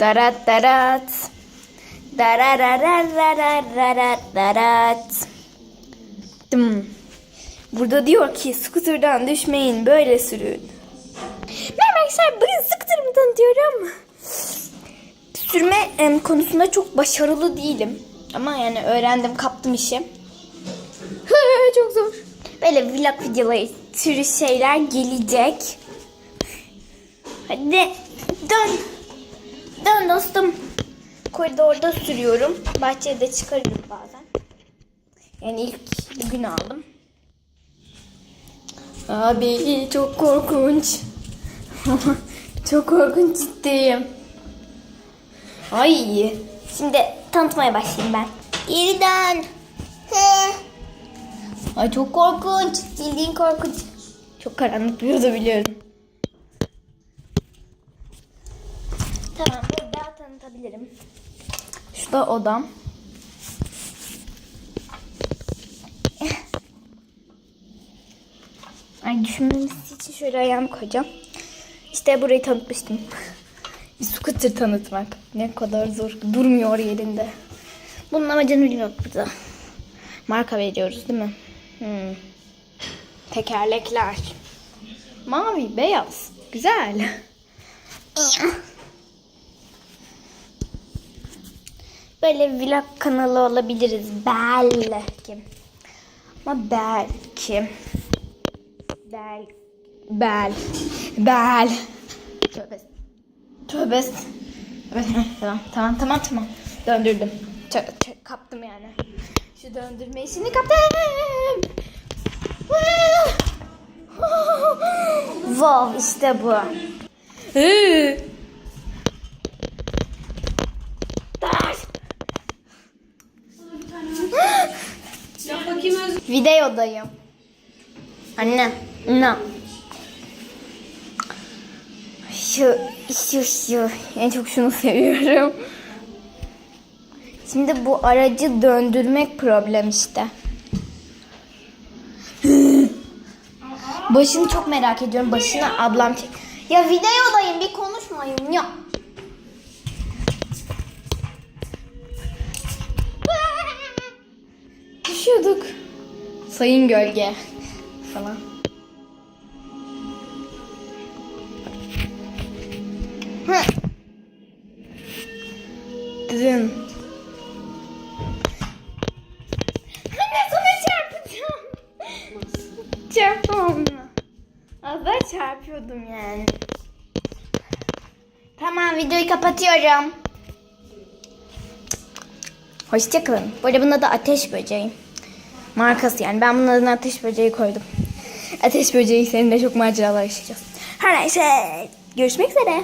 Darat darat. Darararararararat darat. Dım. Burada diyor ki skuterdan düşmeyin böyle sürün. Merhaba arkadaşlar bugün skuterımı tanıtıyorum. Sürme em, konusunda çok başarılı değilim. Ama yani öğrendim kaptım işi. çok zor. Böyle vlog videoları türü şeyler gelecek. Hadi dön. Dön dostum. Koridorda sürüyorum. Bahçede çıkarırım bazen. Yani ilk bugün aldım. Abi çok korkunç. çok korkunç ciddiyim. Ay. Şimdi tanıtmaya başlayayım ben. Yeniden. Ay çok korkunç. Bildiğin korkunç. Çok karanlık bir oda biliyorum. Tamam tanıtabilirim. Şurada odam. Ay düşünmemesi için şöyle ayağımı koyacağım. İşte burayı tanıtmıştım. Bir scooter tanıtmak. Ne kadar zor. Durmuyor yerinde. Bunun amacını bilmiyorum burada. Marka veriyoruz değil mi? Hmm. Tekerlekler. Mavi, beyaz. Güzel. Böyle vlog kanalı olabiliriz belki. Ama belki. Bel. Bel. Bel. Tövbe. Tövbe. Tamam tamam tamam tamam. Döndürdüm. Ç- kaptım yani. Şu döndürme işini kaptım. wow işte bu. Bakayım Özgür. Videodayım. Anne. No. Şu, şu, şu. En çok şunu seviyorum. Şimdi bu aracı döndürmek problem işte. Başını çok merak ediyorum. Başını ablam çek. Ya videodayım bir konuşmayın ya. Sayın gölge falan. Dın. Anne sana çarpacağım. Çarpmam. Az daha çarpıyordum yani. Tamam videoyu kapatıyorum. Hoşçakalın. Bu arada bunun adı ateş böceği. Markası yani. Ben bunun adına ateş böceği koydum. Ateş böceği seninle çok maceralar yaşayacağız. Her neyse. Görüşmek üzere.